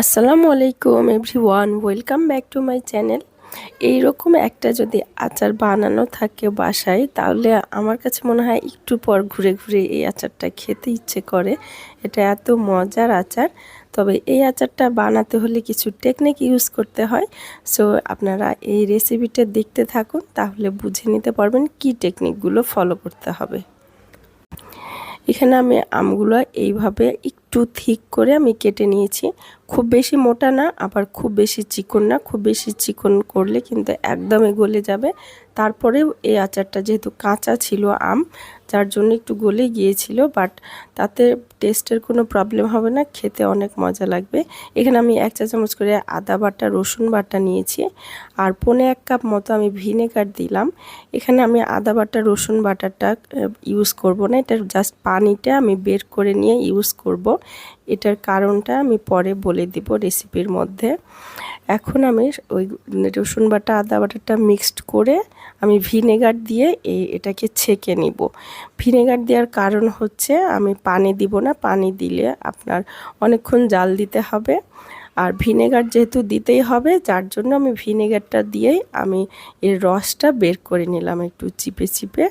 আসসালামু আলাইকুম everyone, welcome back to my channel. এইরকম একটা যদি আচার বানানো থাকে বাসায়, তাহলে আমার কাছে মনে হয় একটু পর ঘুরে ঘুরে এই আচারটা খেতে ইচ্ছে করে। এটা এত মজার আচার। তবে এই আচারটা বানাতে হলে কিছু টেকনিক ইউজ করতে হয়। সো আপনারা এই রেসিপিটা দেখতে থাকুন, তাহলে বুঝে নিতে পারবেন কি টেকনিকগুলো ফলো করতে হবে। এখানে আমি আমগুলো এইভাবে একটু থিক করে আমি কেটে নিয়েছি। খুব বেশি মোটা না, আবার খুব বেশি চিকন না। খুব বেশি চিকন করলে কিন্তু একদমই গলে যাবে। তারপরেও এই আচারটা যেহেতু কাঁচা ছিল আম যার জন্য একটু গলে গিয়েছিল বাট তাতে টেস্টের কোনো প্রবলেম হবে না, খেতে অনেক মজা লাগবে। এখানে আমি এক চা চামচ করে আদা বাটা, রসুন বাটা নিয়েছি, আর পনে এক কাপ মতো আমি ভিনেগার দিলাম। এখানে আমি আদা বাটা, রসুন বাটাটা ইউজ করব না এটা জাস্ট পানিটা আমি বের করে নিয়ে ইউজ করব। এটার কারণটা আমি পরে বলে দিব রেসিপির মধ্যে। এখন আমি ওই রসুন বাটা, আদা বাটাটা মিক্সড করে আমি ভিনেগার দিয়ে এই এটাকে ছেঁকে নিব। ভিনেগার দেওয়ার কারণ হচ্ছে আমি পানি দিব না, পানি দিলে আপনার অনেকক্ষণ জাল দিতে হবে। আর ভিনেগার যেহেতু দিতেই হবে, যার জন্য আমি ভিনেগারটা দিয়েই আমি এর রসটা বের করে নিলাম একটু চিপে চিপে।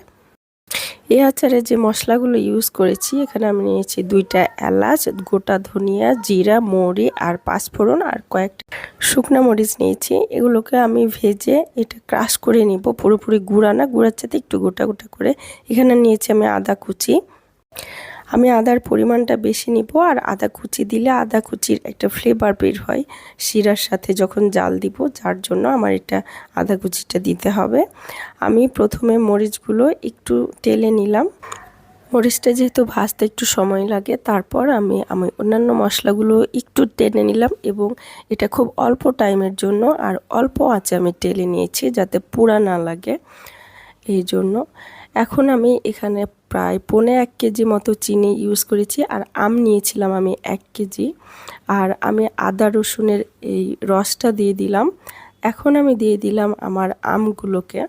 এই আচারে যে মশলাগুলো ইউজ করেছি, এখানে আমি নিয়েছি দুইটা এলাচ, গোটা ধনিয়া, জিরা, মৌরি আর পাঁচফোড়ন আর কয়েকটা শুকনো মরিচ নিয়েছি। এগুলোকে আমি ভেজে এটা ক্রাশ করে নিব, পুরোপুরি গুঁড়া না, গুঁড়ার সাথে একটু গোটা গোটা করে। এখানে নিয়েছি আমি আদা কুচি। আমি আদার পরিমাণটা বেশি নিব আর আদা কুচি দিলে আদা কুচির একটা ফ্লেভার বের হয় শিরার সাথে যখন জাল দিব, যার জন্য আমার এটা আদা কুচিটা দিতে হবে। আমি প্রথমে মরিচগুলো একটু টেলে নিলাম। মরিচটা যেহেতু ভাজতে একটু সময় লাগে, তারপর আমি আমি অন্যান্য মশলাগুলো একটু টেনে নিলাম এবং এটা খুব অল্প টাইমের জন্য আর অল্প আছে আমি টেলে নিয়েছি যাতে পুরা না লাগে। এই জন্য এখন আমি এখানে প্রায় পৌনে এক কেজি মতো চিনি ইউজ করেছি, আর আম নিয়েছিলাম আমি এক কেজি। আর আমি আদা রসুনের এই রসটা দিয়ে দিলাম। এখন আমি দিয়ে দিলাম আমার আমগুলোকে।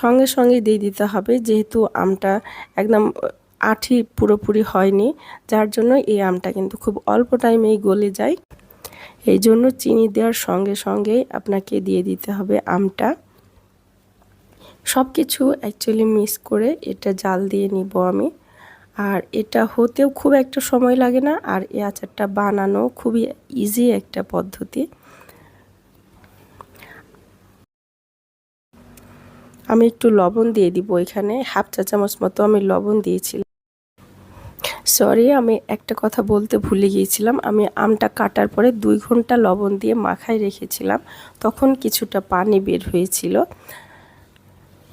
সঙ্গে সঙ্গে দিয়ে দিতে হবে, যেহেতু আমটা একদম আঠি পুরোপুরি হয়নি, যার জন্য এই আমটা কিন্তু খুব অল্প টাইমেই গলে যায়। এই জন্য চিনি দেওয়ার সঙ্গে সঙ্গেই আপনাকে দিয়ে দিতে হবে আমটা। সব কিছু অ্যাকচুয়ালি মিক্স করে এটা জাল দিয়ে নিব আমি। আর এটা হতেও খুব একটা সময় লাগে না, আর এই আচারটা বানানো খুবই ইজি একটা পদ্ধতি। আমি একটু লবণ দিয়ে দিব এখানে, হাফ চা চামচ মতো আমি লবণ দিয়েছিলাম। সরি আমি একটা কথা বলতে ভুলে গিয়েছিলাম। আমি আমটা কাটার পরে দুই ঘণ্টা লবণ দিয়ে মাখায় রেখেছিলাম, তখন কিছুটা পানি বের হয়েছিল।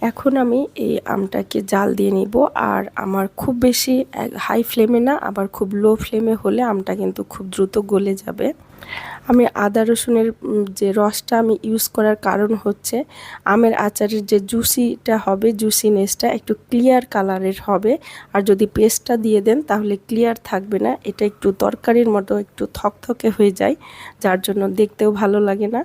এখন আমি এই আমটাকে জাল দিয়ে নিব। আর আমার খুব বেশি হাই ফ্লেমে না, আবার খুব লো ফ্লেমে হলে আমটা কিন্তু খুব দ্রুত গলে যাবে। আমি আদা রসুনের যে রসটা আমি ইউজ করার কারণ হচ্ছে, আমের আচারের যে জুসিটা হবে জুসিনেসটা একটু ক্লিয়ার কালারের হবে। আর যদি পেস্টটা দিয়ে দেন, তাহলে ক্লিয়ার থাকবে না। এটা একটু তরকারির মতো একটু থকথকে হয়ে যায়, যার জন্য দেখতেও ভালো লাগে না।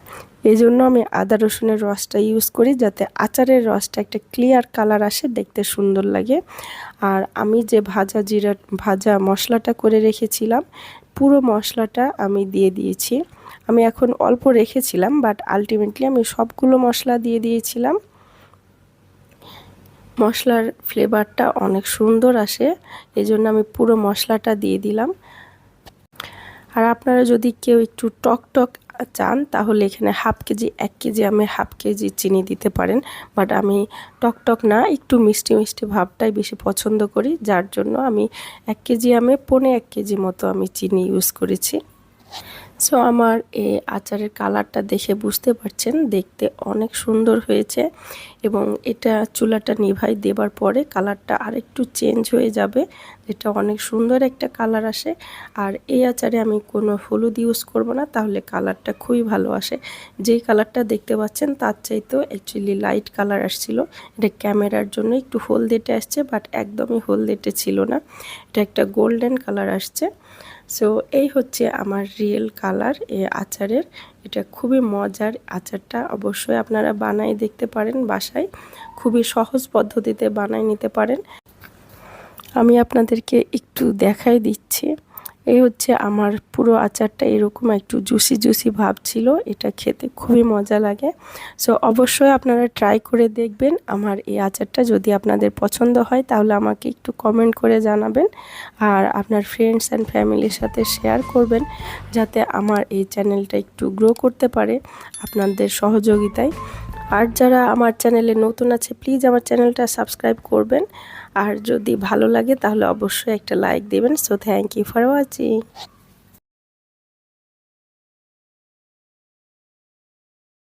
এই জন্য আমি আদা রসুনের রসটা ইউজ করি, যাতে আচারের রসটা একটা ক্লিয়ার কালার আসে, দেখতে সুন্দর লাগে। আর আমি যে ভাজা জিরা, ভাজা মশলাটা করে রেখেছিলাম পুরো মশলাটা আমি দিয়ে দিয়েছি। আমি এখন অল্প রেখেছিলাম বাট আলটিমেটলি আমি সবগুলো মশলা দিয়ে দিয়েছিলাম। মশলার ফ্লেভারটা অনেক সুন্দর আসে এই জন্য আমি পুরো মশলাটা দিয়ে দিলাম। আর আপনারা যদি কেউ একটু টক টক চান, তাহলে এখানে হাফ কেজি, এক কেজি আমি হাফ কেজি চিনি দিতে পারেন। বাট আমি টকটক টক না, একটু মিষ্টি মিষ্টি ভাবটাই বেশি পছন্দ করি। যার জন্য আমি এক কেজি, আমি পনে এক কেজি মতো আমি চিনি ইউজ করেছি। সো আমার এই আচারের কালারটা দেখে বুঝতে পারছেন, দেখতে অনেক সুন্দর হয়েছে এবং এটা চুলাটা নিভাই দেবার পরে কালারটা আরেকটু চেঞ্জ হয়ে যাবে, যেটা অনেক সুন্দর একটা কালার আসে। আর এই আচারে আমি কোনো হলুদ ইউজ করব না, তাহলে কালারটা খুবই ভালো আসে। যেই কালারটা দেখতে পাচ্ছেন, তার চাইতেও অ্যাকচুয়ালি লাইট কালার আসছিল। এটা ক্যামেরার জন্য একটু হলদেটে আসছে বাট একদমই হলদেটে ছিল না। এটা একটা গোল্ডেন কালার আসছে। সো এই হচ্ছে আমার রিয়েল কালার এ আচারের। এটা খুবই মজার আচারটা অবশ্যই আপনারা বানাই দেখতে পারেন বাসায়। খুবই সহজ পদ্ধতিতে বানাই নিতে পারেন। আমি আপনাদেরকে একটু দেখাই দিচ্ছি। এই হচ্ছে আমার পুরো আচারটা এরকম একটু জুসি জুসি ভাব ছিল। এটা খেতে খুবই মজা লাগে। সো অবশ্যই আপনারা ট্রাই করে দেখবেন আমার এই আচারটা। যদি আপনাদের পছন্দ হয়, তাহলে আমাকে একটু কমেন্ট করে জানাবেন আর আপনার ফ্রেন্ডস অ্যান্ড ফ্যামিলির সাথে শেয়ার করবেন যাতে আমার এই চ্যানেলটা একটু গ্রো করতে পারে আপনাদের সহযোগিতায়। আর যারা আমার চ্যানেলে নতুন আছে প্লিজ আমার চ্যানেলটা সাবস্ক্রাইব করবেন। আর যদি ভালো লাগে, তাহলে অবশ্যই একটা লাইক দেবেন। So thank you for watching